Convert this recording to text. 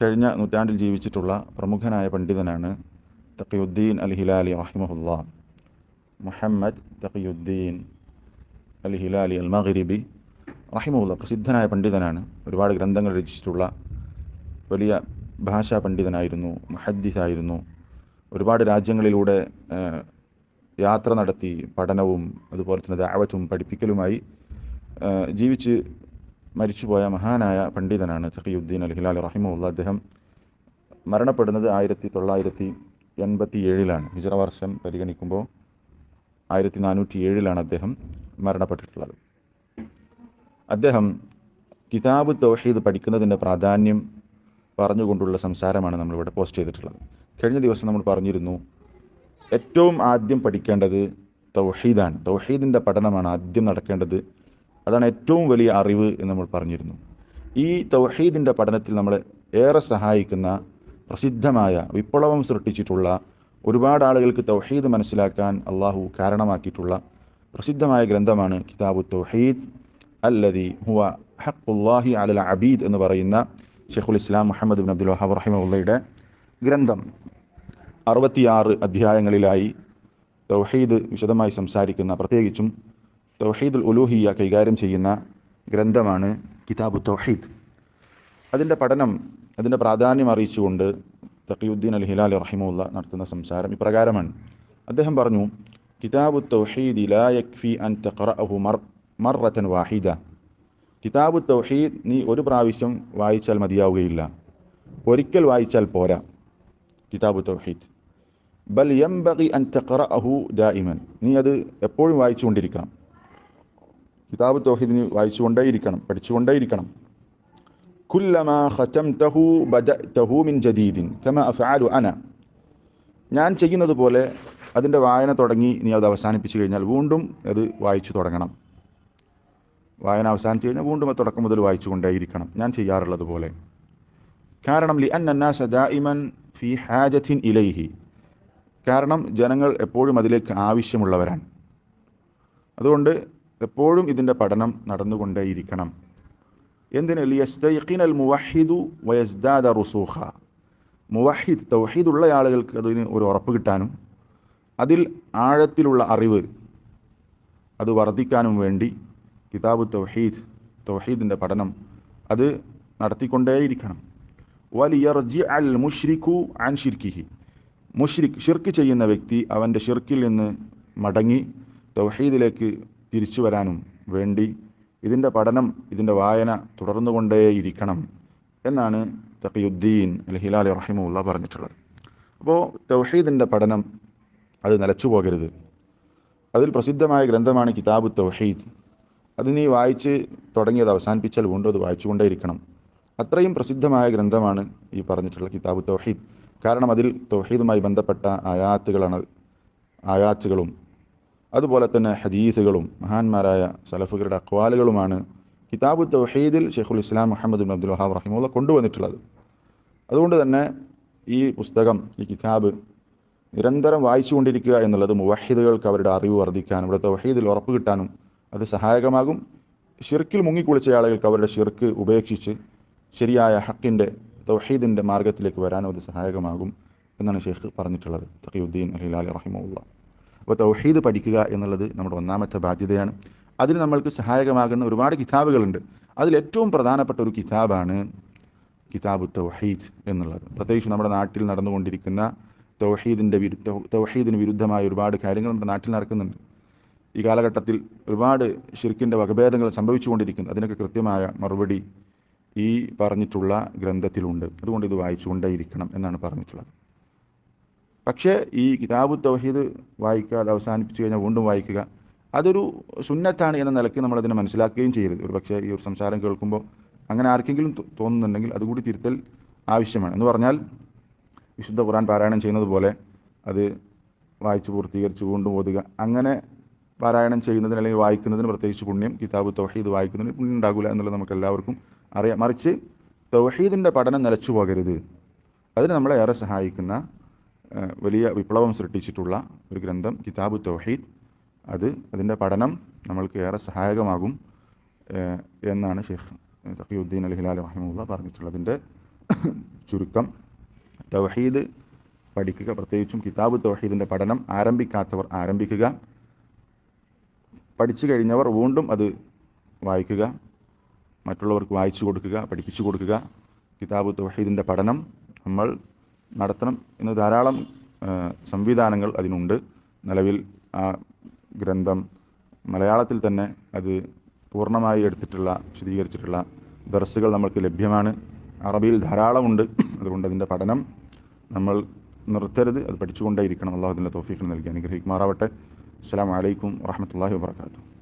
കഴിഞ്ഞ നൂറ്റാണ്ടിൽ ജീവിച്ചിട്ടുള്ള പ്രമുഖനായ പണ്ഡിതനാണ് തഖിയുദ്ദീൻ അൽ ഹിലാലി റഹിമഹുല്ല. മുഹമ്മദ് തഖിയുദ്ദീൻ അൽ ഹിലാലി അൽ മഗ്രിബി റഹിമഹുല്ല പ്രസിദ്ധനായ പണ്ഡിതനാണ്. ഒരുപാട് ഗ്രന്ഥങ്ങൾ രചിച്ചിട്ടുള്ള വലിയ ഭാഷാ പണ്ഡിതനായിരുന്നു മഹദ്ദിസായിരുന്നു. ഒരുപാട് രാജ്യങ്ങളിലൂടെ യാത്ര നടത്തി പഠനവും അതുപോലെ തന്നെ ദാവത്തും പഠിപ്പിക്കലുമായി ജീവിച്ച് മരിച്ചുപോയ മഹാനായ പണ്ഡിതനാണ് തഖിയുദ്ദീൻ അൽ ഹിലാൽ റഹിമുള്ള അദ്ദേഹം മരണപ്പെടുന്നത് ആയിരത്തി തൊള്ളായിരത്തി എൺപത്തി ഏഴിലാണ് ഹിജറ വർഷം പരിഗണിക്കുമ്പോൾ ആയിരത്തി നാനൂറ്റി ഏഴിലാണ് അദ്ദേഹം മരണപ്പെട്ടിട്ടുള്ളത്. അദ്ദേഹം കിതാബ് തൗഹീദ് പഠിക്കുന്നതിന്റെ പ്രാധാന്യം പറഞ്ഞുകൊണ്ടുള്ള സംസാരമാണ് നമ്മളിവിടെ പോസ്റ്റ് ചെയ്തിട്ടുള്ളത്. കഴിഞ്ഞ ദിവസം നമ്മൾ പറഞ്ഞിരുന്നു ഏറ്റവും ആദ്യം പഠിക്കേണ്ടത് തൗഹീദാണ്. തൗഹീദിന്റെ പഠനമാണ് ആദ്യം നടക്കേണ്ടത് അതാണ് ഏറ്റവും വലിയ അറിവ് എന്ന് നമ്മൾ പറഞ്ഞിരുന്നു. ഈ തൗഹീദിന്റെ പഠനത്തിൽ നമ്മളെ ഏറെ സഹായിക്കുന്ന പ്രസിദ്ധമായ വിപ്ലവം സൃഷ്ടിച്ചിട്ടുള്ള ഒരുപാട് ആളുകൾക്ക് തൗഹീദ് മനസ്സിലാക്കാൻ അള്ളാഹു കാരണമാക്കിയിട്ടുള്ള പ്രസിദ്ധമായ ഗ്രന്ഥമാണ് കിതാബു തൗഹീദ് അല്ലതി ഹുവ ഹഖുല്ലാഹി അലൽ അബീദ് എന്ന് പറയുന്ന ഷെയ്ഖുൽ ഇസ്ലാം മുഹമ്മദ് ബിൻ അബ്ദുൽ വഹാബ് റഹിമുള്ളയുടെ ഗ്രന്ഥം. അറുപത്തിയാറ് അധ്യായങ്ങളിലായി തൗഹീദ് വിശദമായി സംസാരിക്കുന്ന പ്രത്യേകിച്ചും തൗഹീദുൽ ഉലൂഹിയ കൈകാര്യം ചെയ്യുന്ന ഗ്രന്ഥമാണ് കിതാബു തൗഹീദ്. അതിന്റെ പഠനം അതിന്റെ പ്രാധാന്യം അറിയിച്ചുകൊണ്ട് തഖിയുദ്ദീൻ അൽ ഹിലാൽ റഹിമുള്ള നടത്തുന്ന സംസാരം ഇപ്രകാരമാണ്. അദ്ദേഹം പറഞ്ഞു കിതാബു തൗഹീദ് ലാ യക്ഫി അൻ തഖറഅഹു മർ മർറത്തൻ വാഹിദ. കിതാബു തൗഹീദ് നീ ഒരു പ്രാവശ്യം വായിച്ചാൽ മതിയാവുകയില്ല. ഒരിക്കൽ വായിച്ചാൽ പോരാ. കിതാബു തൗഹീദ്. ബൽ യം യംബഗി അൻ തഖറഅഹു ദായിമൻ നീ അത് എപ്പോഴും വായിച്ചുകൊണ്ടിരിക്കണം. കിതാബ് തോഹിദിന് വായിച്ചു വായിച്ചുകൊണ്ടേയിരിക്കണം പഠിച്ചുകൊണ്ടേയിരിക്കണം. കുല്ലമാ ഖതംതഹു ബദഅതഹു മിൻ ജദീദിൻ കമാ അഫ്അലു അന. ഞാൻ ചെയ്യുന്നത് പോലെ അതിന്റെ വായന തുടങ്ങി നീ അത് അവസാനിപ്പിച്ചു കഴിഞ്ഞാൽ വീണ്ടും അത് വായിച്ചു തുടങ്ങണം. വായന അവസാനിച്ചു കഴിഞ്ഞാൽ വീണ്ടും അത് തുടക്കം മുതൽ വായിച്ചു കൊണ്ടേയിരിക്കണം ഞാൻ ചെയ്യാറുള്ളത് പോലെ. കാരണം ലി അന്നാസ ദായിമൻ ഫി ഹാജത്തിൻ ഇലൈഹി. കാരണം ജനങ്ങൾ എപ്പോഴും അതിലേക്ക് ആവശ്യമുള്ളവരാണ്. അതുകൊണ്ട് എപ്പോഴും ഇതിന്റെ പഠനം നടന്നുകൊണ്ടേയിരിക്കണം. എന്തിന്? മുവാഹിദു മുവഹിദു വയസ്ദാദ റുസൂഖ. മുവഹിദ് തൗഹീദുള്ള ആളുകൾക്ക് അതിന് ഒരു ഉറപ്പ് കിട്ടാനും അതിൽ ആഴത്തിലുള്ള അറിവ് അത് വർദ്ധിക്കാനും വേണ്ടി കിതാബ് തൗഹീദ് തൗഹീദിന്റെ പഠനം അത് നടത്തിക്കൊണ്ടേയിരിക്കണം. വലിയർജി അൽ മുഷ്രിഖു അൻ ഷിർക്കിഹി മുഷ്രിഖ് ഷിർക്ക് ചെയ്യുന്ന വ്യക്തി അവന്റെ ഷിർക്കിൽ നിന്ന് മടങ്ങി തൗഹീദിലേക്ക് തിരിച്ചു വരാനും വേണ്ടി ഇതിന്റെ പഠനം ഇതിന്റെ വായന തുടർന്നുകൊണ്ടേയിരിക്കണം എന്നാണ് തഖിയുദ്ദീൻ അൽ ഹിലാലി റഹിമുള്ള പറഞ്ഞിട്ടുള്ളത്. അപ്പോൾ തൗഹീദിന്റെ പഠനം അത് നിലച്ചു പോകരുത് അതിൽ പ്രസിദ്ധമായ ഗ്രന്ഥമാണ് കിതാബ് തൗഹീദ്. അത് നീ വായിച്ച് തുടങ്ങിയത് അവസാനിപ്പിച്ചാൽ വീണ്ടും അത് വായിച്ചുകൊണ്ടേയിരിക്കണം. അത്രയും പ്രസിദ്ധമായ ഗ്രന്ഥമാണ് ഈ പറഞ്ഞിട്ടുള്ള കിതാബ് തൗഹീദ്. കാരണം അതിൽ തൗഹീദുമായി ബന്ധപ്പെട്ട ആയാത്തുകളാണ് ആയാത്തുകളും അതുപോലെ തന്നെ ഹദീസുകളും മഹാന്മാരായ സലഫുകളുടെ അക്വാലുകളുമാണ് കിതാബു തൗഹീദിൽ ഷെയ്ഖുൽ ഇസ്ലാം മുഹമ്മദ് ബിൻ അബ്ദുൽ വഹാബ് റഹിമുള്ള കൊണ്ടുവന്നിട്ടുള്ളത്. അതുകൊണ്ട് തന്നെ ഈ പുസ്തകം ഈ കിതാബ് നിരന്തരം വായിച്ചുകൊണ്ടിരിക്കുക എന്നുള്ളത് മുവഹിദുകൾക്ക് അവരുടെ അറിവ് വർദ്ധിക്കാനും ഇവിടെ തൗഹീദിൽ ഉറപ്പ് കിട്ടാനും അത് സഹായകമാകും. ഷിർക്കിൽ മുങ്ങിക്കുളിച്ച ആളുകൾക്ക് അവരുടെ ഷിർക്ക് ഉപേക്ഷിച്ച് ശരിയായ ഹക്കിന്റെ തൗഹീദിന്റെ മാർഗത്തിലേക്ക് വരാനും അത് സഹായകമാകും എന്നാണ് ഷെയ്ഖ് പറഞ്ഞിട്ടുള്ളത്. തഖിയുദ്ദീൻ അലിലാലി റഹിമുള്ള അപ്പോൾ തൗഹീദ് പഠിക്കുക എന്നുള്ളത് നമ്മുടെ ഒന്നാമത്തെ ബാധ്യതയാണ്. അതിന് നമ്മൾക്ക് സഹായകമാകുന്ന ഒരുപാട് കിതാബുകളുണ്ട്. അതിലേറ്റവും പ്രധാനപ്പെട്ട ഒരു കിതാബാണ് കിതാബ് തൗഹീദ് എന്നുള്ളത്. പ്രത്യേകിച്ച് നമ്മുടെ നാട്ടിൽ നടന്നുകൊണ്ടിരിക്കുന്ന തൗഹീദിന്റെ വിരുദ്ധ തൗഹീദിന് വിരുദ്ധമായ ഒരുപാട് കാര്യങ്ങൾ നമ്മുടെ നാട്ടിൽ നടക്കുന്നുണ്ട്. ഈ കാലഘട്ടത്തിൽ ഒരുപാട് ഷിർക്കിന്റെ വകഭേദങ്ങൾ സംഭവിച്ചുകൊണ്ടിരിക്കുന്നു. അതിനൊക്കെ കൃത്യമായ മറുപടി ഈ പറഞ്ഞിട്ടുള്ള ഗ്രന്ഥത്തിലുണ്ട്. അതുകൊണ്ട് ഇത് വായിച്ചുകൊണ്ടേയിരിക്കണം എന്നാണ് പറഞ്ഞിട്ടുള്ളത്. പക്ഷേ ഈ കിതാബു തൗഹീദ് വായിക്കുക അത് അവസാനിപ്പിച്ചു കഴിഞ്ഞാൽ വീണ്ടും വായിക്കുക അതൊരു സുന്നത്താണ് എന്ന നിലയ്ക്ക് നമ്മളതിനെ മനസ്സിലാക്കുകയും ചെയ്യരുത്. ഒരു പക്ഷേ ഈ ഒരു സംസാരം കേൾക്കുമ്പോൾ അങ്ങനെ ആർക്കെങ്കിലും തോന്നുന്നുണ്ടെങ്കിൽ അതുകൂടി തിരുത്തൽ ആവശ്യമാണ്. എന്ന് പറഞ്ഞാൽ വിശുദ്ധ ഖുറാൻ പാരായണം ചെയ്യുന്നത് പോലെ അത് വായിച്ചു പൂർത്തീകരിച്ച് വീണ്ടും ഓതുക. അങ്ങനെ പാരായണം ചെയ്യുന്നതിന് അല്ലെങ്കിൽ വായിക്കുന്നതിന് പ്രത്യേകിച്ച് പുണ്യം കിതാബ് തൗഹീദ് വായിക്കുന്നതിന് പുണ്യം ഉണ്ടാകില്ല എന്നുള്ളത് നമുക്ക് എല്ലാവർക്കും അറിയാം. മറിച്ച് തൗഹീദിന്റെ പഠനം നിലച്ചു പോകരുത്. അതിന് നമ്മളെ ഏറെ സഹായിക്കുന്ന വലിയ വിപ്ലവം സൃഷ്ടിച്ചിട്ടുള്ള ഒരു ഗ്രന്ഥം കിതാബ് തൗഹീദ്. അത് അതിന്റെ പഠനം നമ്മൾക്ക് ഏറെ സഹായകമാകും എന്നാണ് ഷെയ്ഖ് തഖിയുദ്ദീൻ അൽ ഹിലാൽ റഹിമുള്ള പറഞ്ഞിട്ടുള്ളത്. അതിന്റെ ചുരുക്കം തൗഹീദ് പഠിക്കുക പ്രത്യേകിച്ചും കിതാബ് തൗഹീദിന്റെ പഠനം ആരംഭിക്കാത്തവർ ആരംഭിക്കുക. പഠിച്ചു കഴിഞ്ഞവർ വീണ്ടും അത് വായിക്കുക മറ്റുള്ളവർക്ക് വായിച്ചു കൊടുക്കുക പഠിപ്പിച്ചു കൊടുക്കുക. കിതാബ് തൗഹീദിന്റെ പഠനം നമ്മൾ നടത്തണം എന്ന് ധാരാളം സംവിധാനങ്ങൾ അതിനുണ്ട്. നിലവിൽ ആ ഗ്രന്ഥം മലയാളത്തിൽ തന്നെ അത് പൂർണമായി എടുത്തിട്ടുള്ള വിശദീകരിച്ചിട്ടുള്ള ദർസുകൾ നമ്മൾക്ക് ലഭ്യമാണ്. അറബിയിൽ ധാരാളമുണ്ട്. അതുകൊണ്ട് അതിന്റെ പഠനം നമ്മൾ നിർത്തരുത്. അത് പഠിച്ചുകൊണ്ടേയിരിക്കണം. അള്ളാഹുദിന്റെ തോഫീഖിന് നൽകി അനുഗ്രഹിക്കുമാറാവട്ടെ. അസ്സാം വലൈക്കും വാഹമത്തല്ലാഹി വാബർക്കാത്തു